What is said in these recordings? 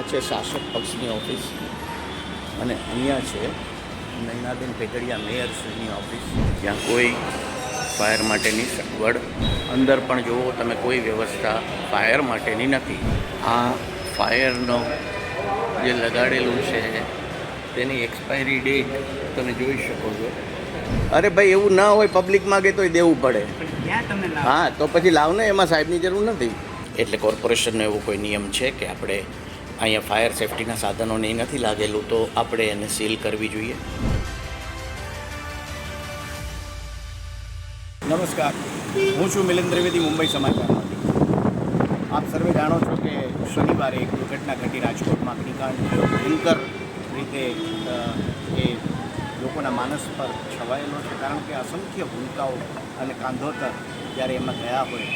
આ છે શાસક પક્ષની ઓફિસ. અને અહીંયા છે નૈનાબેન પેટડિયા મેયરશ્રીની ઓફિસ. જ્યાં કોઈ ફાયર માટેની સગવડ અંદર પણ જુઓ, તમે કોઈ વ્યવસ્થા ફાયર માટેની નથી. આ ફાયરનો જે લગાડેલું છે, તેની એક્સપાયરી ડેટ તમે જોઈ શકો છો. અરે ભાઈ, એવું ના હોય, પબ્લિક માગે તોય દેવું પડે. હા, તો પછી લાવને, એમાં સાહેબની જરૂર નથી. એટલે કોર્પોરેશનનો એવો કોઈ નિયમ છે કે આપણે અહીંયા ફાયર સેફટીના સાધનોને એ નથી લાગેલું, તો આપણે એને સીલ કરવી જોઈએ. નમસ્કાર. હું છું મિલિંદ ત્રિવેદી, મુંબઈ સમાચારમાંથી આપ સર્વે જાણો છો કે શનિવારે એક દુર્ઘટના ઘટી રાજકોટમાં. અગ્નિકાંડ ભયંકર રીતે એ લોકોના માનસ પર છવાયેલો છે. કારણ કે અસંખ્ય ભૂલકાઓ અને કાંધોતર જ્યારે એમાં ગયા હોય.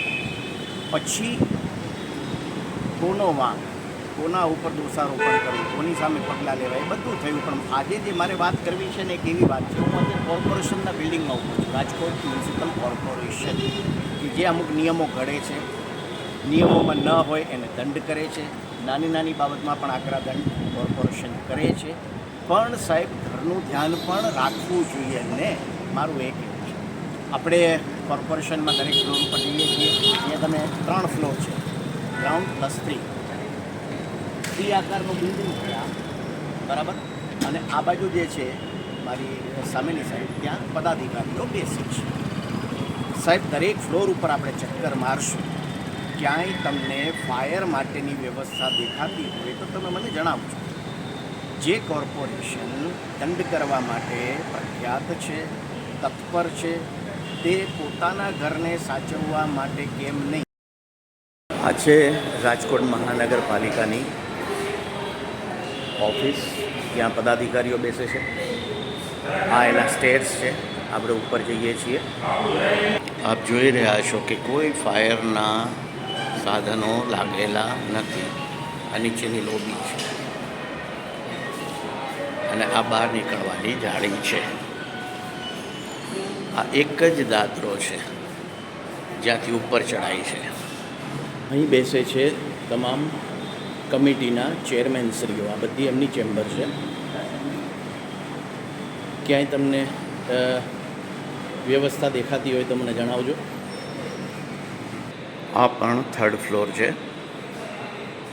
પછી કોનો વાંક? કોના ઉપર દોષારોપણ કરવું, કોની સામે પગલાં લેવા, એ બધું થયું. પણ આજે જે મારે વાત કરવી છે ને એક એવી વાત છે? હું અત્યારે કોર્પોરેશનના બિલ્ડિંગમાં ઊભો છું. રાજકોટ મ્યુનિસિપલ કોર્પોરેશન કે જે અમુક નિયમો ઘડે છે. નિયમોમાં ન હોય એને દંડ કરે છે. નાની નાની બાબતમાં પણ આકરા દંડ કોર્પોરેશન કરે છે. પણ સાહેબ, ઘરનું ધ્યાન પણ રાખવું જોઈએ ને? મારું એક છે. આપણે કોર્પોરેશનમાં દરેક ફ્લોર ઉપર જઈએ છીએ. અહીંયા તમે ત્રણ ફ્લોર છે. ગ્રાઉન્ડ પ્લસ થ્રી થ્રી આકારનું બિલ્ડિંગ છે બરાબર? અને આ બાજુ જે છે, મારી સામેની સાઈડ ત્યાં પદાધિકારીઓ બેસે છે. સાહેબ, દરેક ફ્લોર ઉપર આપણે ચક્કર મારશું. ક્યાંય તમને ફાયર માટેની વ્યવસ્થા દેખાતી હોય તો તમે મને જણાવજો. જે કોર્પોરેશન દંડ કરવા માટે પ્રખ્યાત છે, તત્પર છે, તે પોતાના ઘરને સાચવવા માટે કેમ નહીં? આ છે રાજકોટ મહાનગરપાલિકાની ઓફિસ ત્યાં પદાધિકારીઓ બેસે છે. આ એના સ્ટેર્સ છે. આપણે ઉપર જઈએ છીએ. આપ જોઈ રહ્યા છો કે કોઈ ફાયરના સાધનો લાગેલા નથી. આ નીચેની લોબી છે. અને આ બહાર નીકળવાની જાળી છે. આ એક જ દાદરો છે. જ્યાંથી ઉપર ચડાય છે. અહીં બેસે છે તમામ કમિટીના ચેરમેનશ્રીઓ આ બધી એમની ચેમ્બર છે. ક્યાંય તમને વ્યવસ્થા દેખાતી હોય તો મને જણાવજો. આ પણ થર્ડ ફ્લોર છે.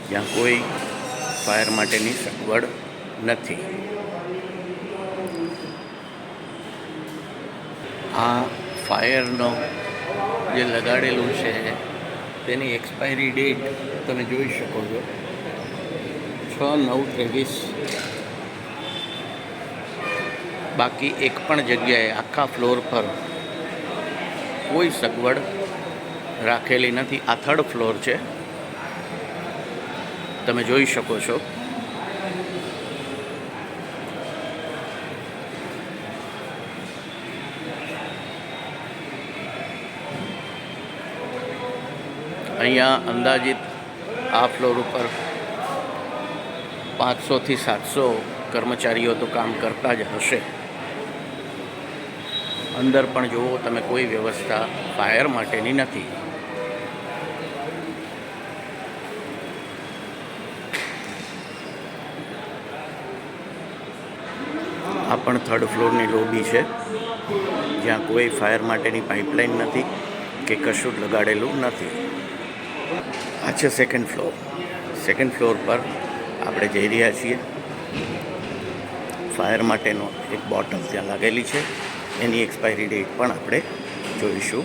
જ્યાં કોઈ ફાયર માટેની સગવડ નથી. આ ફાયરનો જે લગાડેલું છે, તેની એક્સપાયરી ડેટ તમે જોઈ શકો છો. છ, નવ, ત્રેવીસ. બાકી એક પણ જગ્યાએ આખા ફ્લોર પર કોઈ સગવડ રાખેલી નથી. આ થર્ડ ફ્લોર છે. તમે જોઈ શકો છો. અહીંયા અંદાજિત આ ફ્લોર ઉપર પાંચસોથી સાતસો કર્મચારીઓ તો કામ કરતા જ હશે. અંદર પણ જુઓ, તમે કોઈ વ્યવસ્થા ફાયર માટેની નથી. આ પણ થર્ડ ફ્લોરની લોબી છે, જ્યાં કોઈ ફાયર માટેની પાઇપલાઇન નથી કે કશું લગાડેલું નથી. આ છે સેકન્ડ ફ્લોર સેકન્ડ ફ્લોર પર આપણે જઈ રહ્યા છીએ. ફાયર માટેનો એક બોટલ ત્યાં લાગેલી છે. એની એક્સપાયરી ડેટ પણ આપણે જોઈશું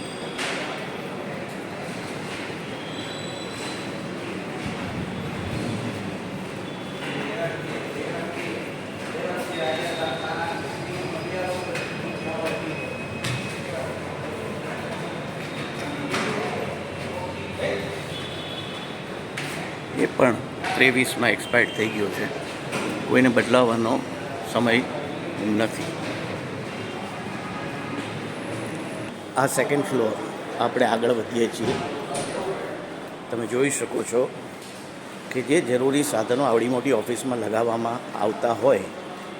એ પણ ત્રેવીસમાં એક્સપાયર્ડ થઈ ગયો છે. કોઈને બદલાવવાનો સમય નથી. આ સેકન્ડ ફ્લોર આપણે આગળ વધીએ છીએ. તમે જોઈ શકો છો કે જે જરૂરી સાધનો આવડી મોટી ઓફિસમાં લગાવવામાં આવતા હોય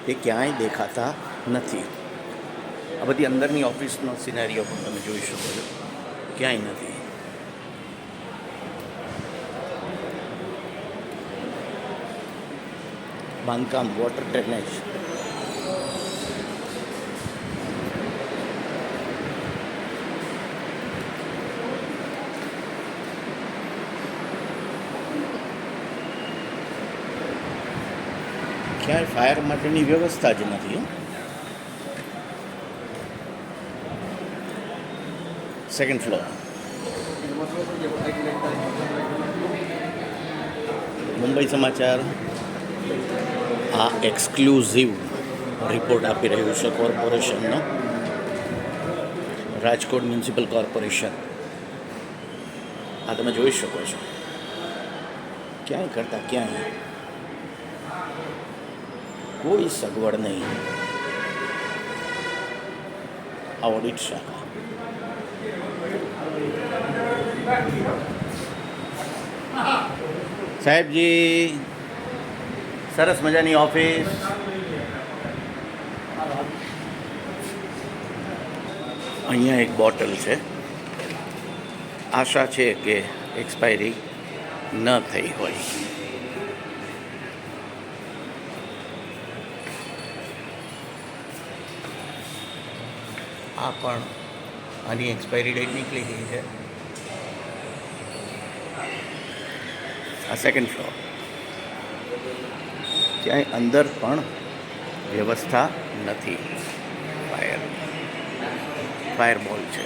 તે ક્યાંય દેખાતા નથી. આ બધી અંદરની ઓફિસનો સિનેરિયો પણ તમે જોઈ શકો છો. ક્યાંય નથી. બાંધકામ વોટર ડ્રેનેજ ક્યાંય ફાયર માટેની વ્યવસ્થા જ નથી સેકન્ડ ફ્લોર મુંબઈ સમાચાર. આ એક્સક્લુઝિવ રિપોર્ટ આપી રહ્યું છે કોર્પોરેશનનો. Rajkot municipal corporation. આ તમે જોઈ શકો છો. ક્યાંય કરતાં ક્યાંય કોઈ સગવડ નહીં. આ ઓડિટ શાખા. સાહેબજી સરસ મજાની ઓફિસ અહીંયા એક બોટલ છે. આશા છે કે એક્સપાયરી ન થઈ હોય. આ પણ આની એક્સપાયરી ડેટ નીકળી ગઈ છે. આ સેકન્ડ ફ્લોર ક્યાંય અંદર પણ વ્યવસ્થા નથી. ફાયર ફાયર બોલ છે.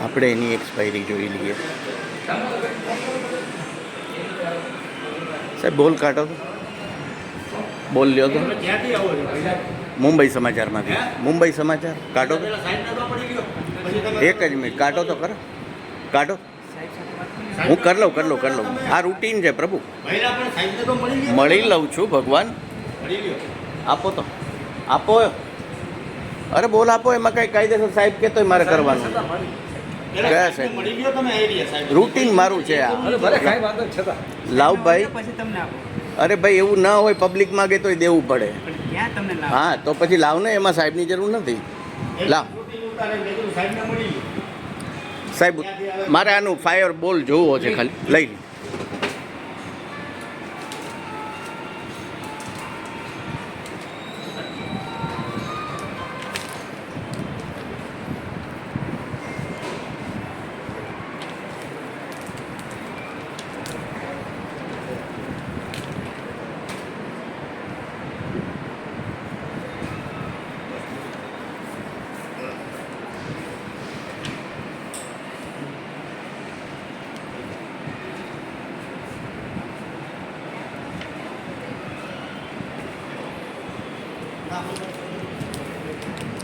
આપણે એની એક્સપાયરી જોઈ લઈએ. સાહેબ, બોલ કાઢો બોલ લ્યો તો? મુંબઈ સમાચારમાંથી. મુંબઈ સમાચાર? કાઢો એક જ મિનિટ. કાઢો તો કરો. કાઢો. હું કરી લઉં કરી લઉં કરી લઉં. આ રૂટીન છે પ્રભુ. મળી લઉં છું ભગવાન. આપો તો. આપો. અરે બોલ આપો. એમાં કઈ કાયદેસર સાહેબ કહેતો તોય મારે કરવાનું. કયા સાહેબ? મળી ગયો તમે આઈડિયા સાહેબ. રૂટીન મારું છે આ. અરે ભલે કાંઈ વાંધો નહીં છતાં. લાવ ભાઈ પછી તમને આપો. અરે ભાઈ એવું ના હોય પબ્લિક માગે તોય દેવું પડે. હા તો પછી લાવ ને એમાં સાહેબની જરૂર નથી. લાવ. સાહેબ મારે આનું ફાયર બોલ જોવો છે ખાલી. લઈ લે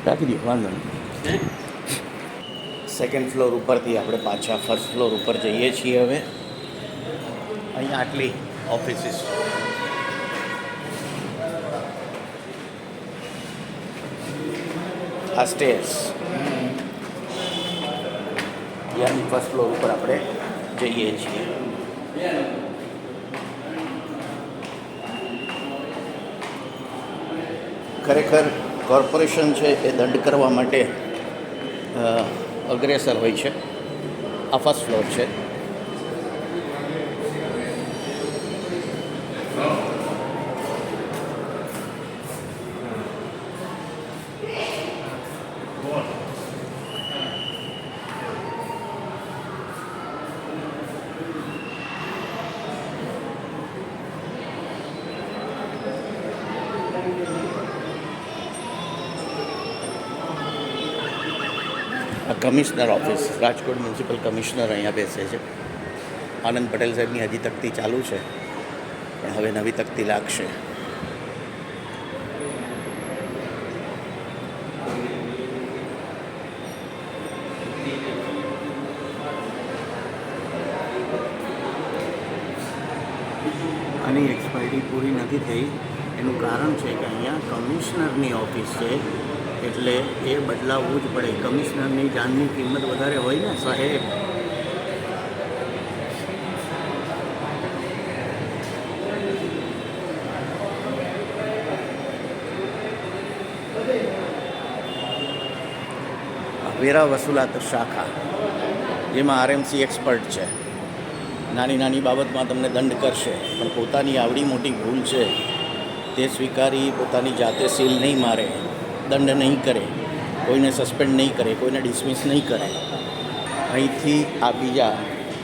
રાખી દો વાંધો નહીં સેકન્ડ ફ્લોર ઉપરથી આપણે પાછા ફર્સ્ટ ફ્લોર ઉપર જઈએ છીએ હવે. અહીંયા આટલી ઓફિસીસ આ સ્ટેર્સ ત્યાંની ફર્સ્ટ ફ્લોર ઉપર આપણે જઈએ છીએ. ખરેખર કોર્પોરેશન છે એ દંડ કરવા માટે અગ્રેસર હોય છે. આ ફર્સ્ટ ફ્લોર છે. Commissioner office, Rajkot municipal commissioner અહીંયા બેસે છે. આનંદ પટેલ સાહેબની હજી તકતી ચાલુ છે. પણ હવે નવી તકતી લાગશે. આની એક્સપાયરી પૂરી નથી થઈ. એનું કારણ છે કે અહીંયા કમિશનરની ઓફિસ છે. એટલે એ બદલાવવું જ પડે. કમિશનરની જાનની કિંમત વધારે હોય ને, સાહેબ? વેરા વસૂલાત શાખા. જેમાં આરએમસી એક્સપર્ટ છે. નાની નાની બાબતમાં તમને દંડ કરશે, પણ પોતાની આવડી મોટી ભૂલ છે. તે સ્વીકારી પોતાની જાતે સીલ નહીં મારે. દંડ નહીં કરે, કોઈને સસ્પેન્ડ નહીં કરે, કોઈને ડિસમિસ નહીં કરે. અહીંથી આ બીજા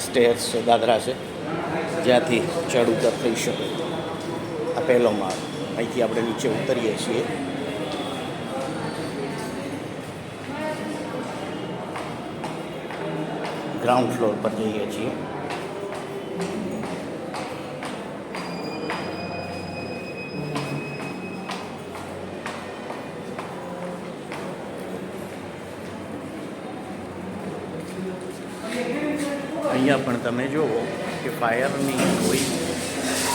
સ્ટેર્સ છે, દાદરા છે, જ્યાંથી ચડ ઉતર થઈ શકે. આ પહેલો માળ અહીંથી આપણે નીચે ઉતરીએ છીએ. ગ્રાઉન્ડ ફ્લોર પર જઈએ છીએ. અહીંયા પણ તમે જુઓ કે ફાયરની કોઈ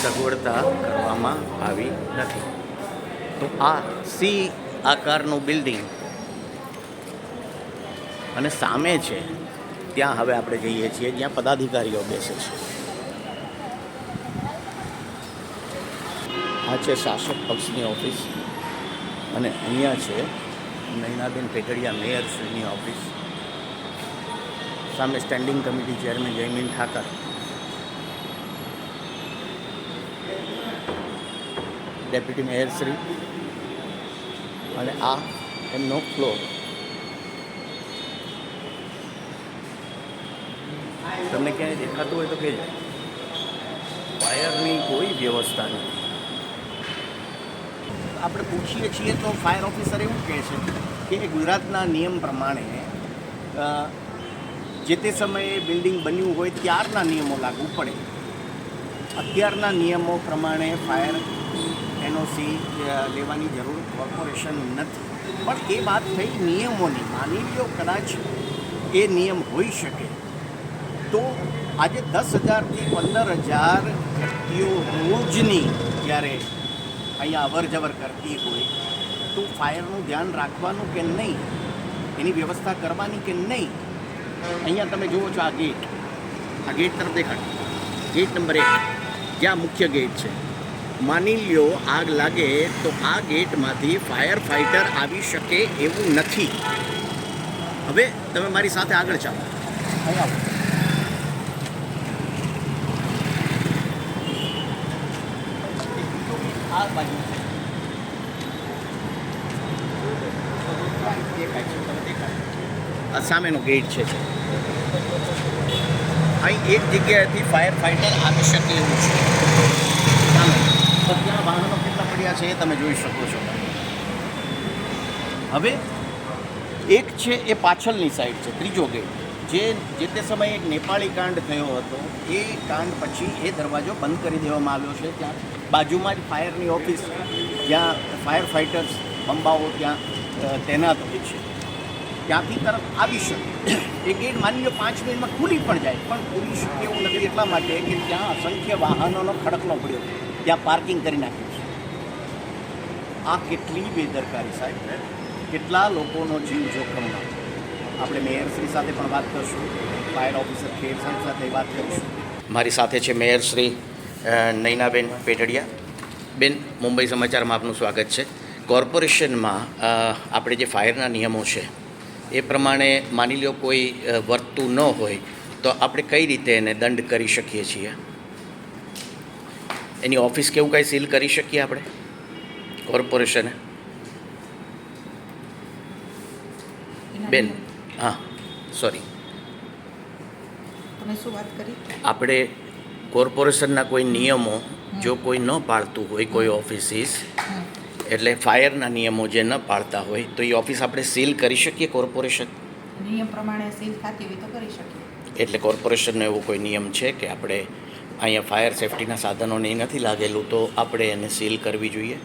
સગવડતા કરવામાં આવી નથી. તો આ સી આકારનું બિલ્ડિંગ અને સામે છે, ત્યાં હવે આપણે જઈએ છીએ, જ્યાં પદાધિકારીઓ બેસે છે. આ છે શાસક પક્ષની ઓફિસ અને અહીંયા છે નૈનાબેન પેટડિયા મેયરશ્રીની ઓફિસ. સામે standing committee chairman Jaymin Thakar. Deputy મેયરશ્રી અને આ એમનો ફ્લોર તમને ક્યાંય દેખાતું હોય તો કહેજો. ફાયરની કોઈ વ્યવસ્થા નથી. આપણે પૂછીએ છીએ તો ફાયર ઓફિસર એવું કહે છે કે ગુજરાતના નિયમ પ્રમાણે જે તે સમયે બિલ્ડિંગ બન્યું હોય ત્યારના નિયમો લાગુ પડે. અત્યારના નિયમો પ્રમાણે ફાયર એનઓસી લેવાની જરૂર કોર્પોરેશન નથી. પણ એ વાત થઈ નિયમોની, માની લો કદાચ એ નિયમ હોઈ શકે. તો આજે દસ હજારથી પંદર હજાર વ્યક્તિઓ રોજની જ્યારે અહીંયા અવર જવર કરતી હોય, તો ફાયરનું ધ્યાન રાખવાનું કે નહીં? એની વ્યવસ્થા કરવાની કે નહીં? અહીંયા તમે જુઓ છો આ ગેટ. આ ગેટ તરફ દેખાડ. ગેટ નંબર એક. જ્યાં મુખ્ય ગેટ છે. માની લ્યો આગ લાગે તો આ ગેટમાંથી ફાયર ફાઇટર આવી શકે એવું નથી. હવે તમે મારી સાથે આગળ ચાલો. અહીંયા આ બાજુ દેખાય છે તમે દેખાય આ સામેનો ગેટ છે. અહીં એક જગ્યાએથી ફાયર ફાઇટર આવી શકે એવું છે. તો ત્યાં વાહનો કેટલા પડ્યા છે એ તમે જોઈ શકો છો. હવે એક છે એ પાછળની સાઈડ છે, ત્રીજો ગેટ જે જે તે સમયે એક નેપાળી કાંડ થયો હતો, એ કાંડ પછી એ દરવાજો બંધ કરી દેવામાં આવ્યો છે. ત્યાં બાજુમાં જ ફાયરની ઓફિસ જ્યાં ફાયર ફાઇટર્સ બંબાઓ ત્યાં તૈનાત હોય છે. ત્યાંથી તરફ આવી શકે. એ ગેટ માની લો પાંચ મિનિટમાં ખુલી પણ જાય. પણ ખુલી શકે એવું નથી એટલા માટે કે ત્યાં અસંખ્ય વાહનોનો ખડકલો પડ્યો. ત્યાં પાર્કિંગ કરી નાખ્યું છે. આ કેટલી બેદરકારી સાહેબ કેટલા લોકોનો જીવ જોખમમાં આપણે મેયરશ્રી સાથે પણ વાત કરશું. ફાયર ઓફિસર ખેર સાહેબ સાથે વાત કરીશું. મારી સાથે છે મેયરશ્રી નૈનાબેન પેટડિયા બેન, મુંબઈ સમાચારમાં આપનું સ્વાગત છે. કોર્પોરેશનમાં આપણે જે ફાયરના નિયમો છે એ પ્રમાણે માની લો કોઈ વર્તતું ન હોય તો આપણે કઈ રીતે એને દંડ કરી શકીએ છીએ? એની ઓફિસ કેવું કાંઈ સીલ કરી શકીએ આપણે? કોર્પોરેશને? બેન હા સોરી. તમે શું વાત કરી? આપણે કોર્પોરેશનના કોઈ નિયમો જો કોઈ ન પાળતું હોય કોઈ ઓફિસીસ. એટલે ફાયરના નિયમો જે ન પાળતા હોય તો એ ઓફિસ આપણે સીલ કરી શકીએ કોર્પોરેશન? નિયમ પ્રમાણે સીલ થતી હોય તો કરી શકીએ. એટલે કોર્પોરેશનનો એવો કોઈ નિયમ છે કે આપણે અહીંયા ફાયર સેફટીના સાધનોને એ નથી લાગેલું તો આપણે એને સીલ કરવી જોઈએ?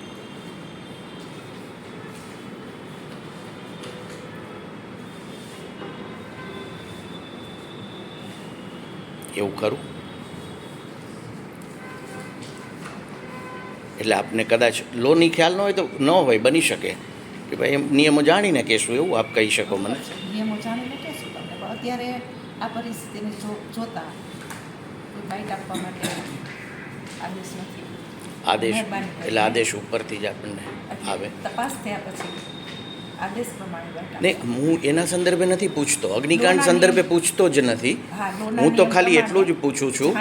એવું ખરું? એટલે આપને કદાચ લોની ખ્યાલ ન હોય તો ન હોય બની શકે. કે ભાઈ એમ નિયમો જાણીને કહેશું એવું આપ કહી શકો મને. નિયમો જાણીને કહેશું તમને. પણ અત્યારે આ પરિસ્થિતિને જોતા બાઇટ આપવા માટે આદેશ નથી. આદેશ એટલે આદેશ ઉપરથી જ આપણને આવે. તપાસ થયા પછી આદેશ પ્રમાણે બાઇટ ને આપવા હું એના સંદર્ભે નથી પૂછતો. અગ્નિકાંડ સંદર્ભે પૂછતો જ નથી. હું તો ખાલી એટલું જ પૂછું છું.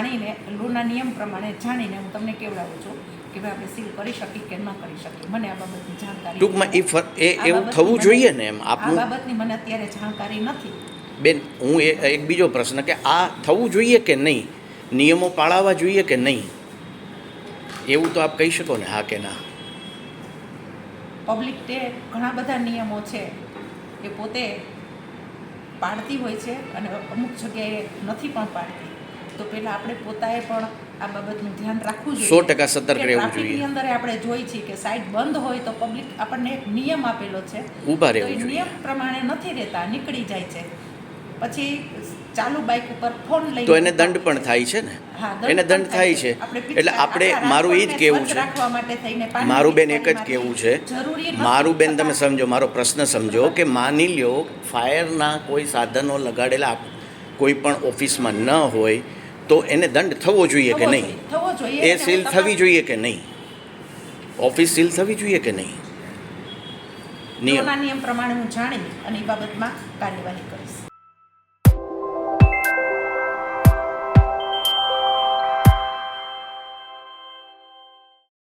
લોના નિયમ પ્રમાણે જાણીને હું તમને કેવડાવું છું. કે ભાઈ આપણે સીલ કરી શકીએ કે ન કરી શકીએ? મને આ બાબતની જાણકારી ટૂંકમાં એ ફર એ એવું થવું જોઈએ ને એમ. આ બાબતની મને અત્યારે જાણકારી નથી. બેન હું એ એક બીજો પ્રશ્ન કે આ થવું જોઈએ કે નહીં? નિયમો પાળાવવા જોઈએ કે નહીં? એવું તો આપ કહી શકો ને હા કે ના. પબ્લિક ડે ઘણા બધા નિયમો છે કે પોતે પાડતી હોય છે અને અમુક જગ્યાએ નથી પણ પાડતી. તો પહેલાં આપણે પોતાએ પણ આ બાબતનું ધ્યાન રાખવું જોઈએ. સો ટકા સતર્ક રહેવું જોઈએ. અંદર આપણે જોઈ છીએ કે સાઈડ બંધ હોય તો પબ્લિક આપણને એક નિયમ આપેલો છે. ઊભા રહેવું જોઈએ. નિયમ પ્રમાણે નથી રહેતા નીકળી જાય છે. પછી ચાલુ બાઇક ઉપર ફોન લઈ તો એને દંડ પણ થાય છે ને? એને દંડ થાય છે. એટલે આપણે મારું એ જ કેવું કહેવું છે. મારું બેન એક જ કેવું કહેવું છે મારું બેન તમે સમજો મારો પ્રશ્ન સમજો કે માની લ્યો ફાયરના કોઈ સાધનો લગાડેલા કોઈ પણ ઓફિસમાં ન હોય તો એને દંડ થવો જોઈએ કે નહીં? જોઈએ, થવો જોઈએ એ સીલ થવી જોઈએ કે નહીં? ઓફિસ સીલ થવી જોઈએ કે નહીં? નિયમ. નિયમ પ્રમાણે હું જાણી અને એ બાબતમાં કાર્યવાહી